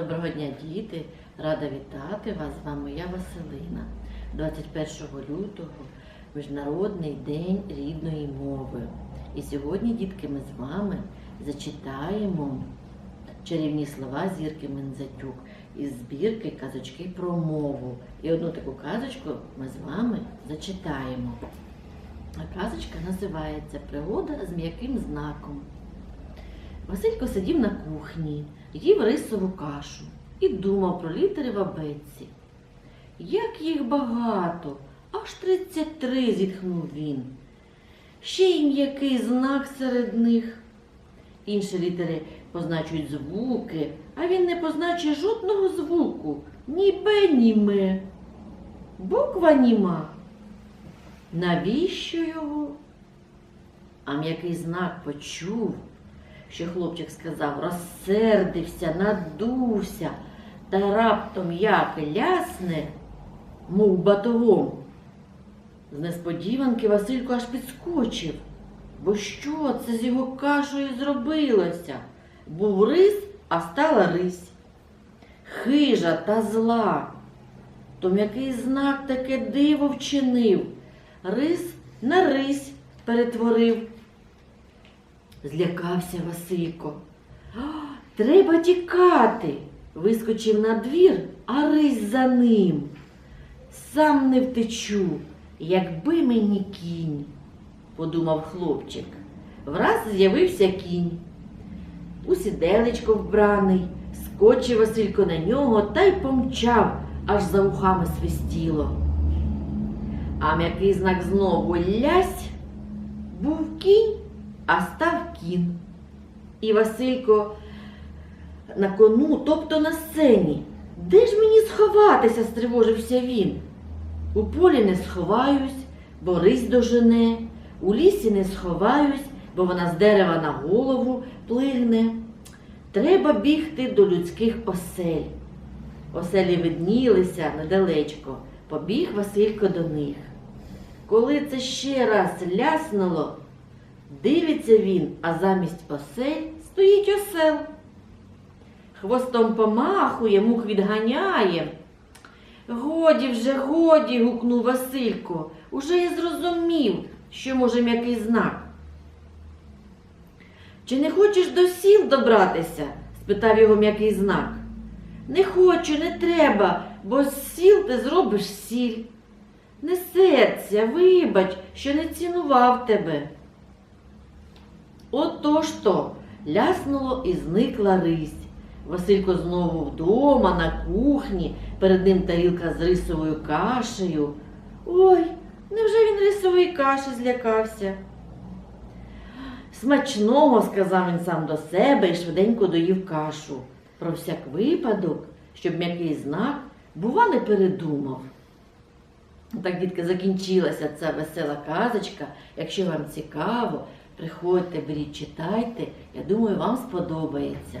Доброго дня, діти! Рада вітати вас. З вами я Василина. 21 лютого Міжнародний день рідної мови. І сьогодні, дітки, ми з вами зачитаємо чарівні слова зірки Мензатюк із збірки Казочки про мову. І одну таку казочку ми з вами зачитаємо. А казочка називається Пригода з м'яким знаком. Василько сидів на кухні, їв рисову кашу і думав про літери в абетці. Як їх багато, аж 33, зітхнув він. Ще й м'який знак серед них. Інші літери позначують звуки, а він не позначує жодного звуку. Ні бе, ні ме. Буква німа. Навіщо його? А м'який знак почув, що хлопчик сказав, розсердився, надувся, та раптом як лясне, мов батогом. З несподіванки Василько аж підскочив. Бо що це з його кашею зробилося? Був рис, а стала рись. Хижа та зла. То м'який знак таке диво вчинив. Рис на рись перетворив. Злякався Василько. Треба тікати. Вискочив на двір, а рись за ним. Сам не втечу, якби мені кінь, подумав хлопчик. Враз з'явився кінь. У сіделечко вбраний, скочив Василько на нього та й помчав, аж за ухами свистіло. А м'який знак знову лясь, був кінь, а став кін. І Василько на кону, тобто на сцені. Де ж мені сховатися? стривожився він. У полі не сховаюсь, бо рись дожене, у лісі не сховаюсь, бо вона з дерева на голову плигне. Треба бігти до людських осель. Оселі виднілися недалечко, побіг Василько до них. Коли це ще раз ляснуло, дивиться він, а замість осель стоїть осел. Хвостом помахує, мух відганяє. Годі вже, годі, гукнув Василько. Уже я зрозумів, що може м'який знак. Чи не хочеш до сіл добратися? спитав його м'який знак. Не хочу, не треба, бо з сіл ти зробиш сіль. Не серця, вибач, що не цінував тебе. Отож то ляснуло і зникла рись. Василько знову вдома, на кухні, перед ним тарілка з рисовою кашею. Ой, невже він рисової каші злякався? Смачного, сказав він сам до себе і швиденько доїв кашу. Про всяк випадок, щоб м'який знак, бува, не передумав. Так, дітки, закінчилася ця весела казочка. Якщо вам цікаво, приходьте, беріть, читайте. Я думаю, вам сподобається.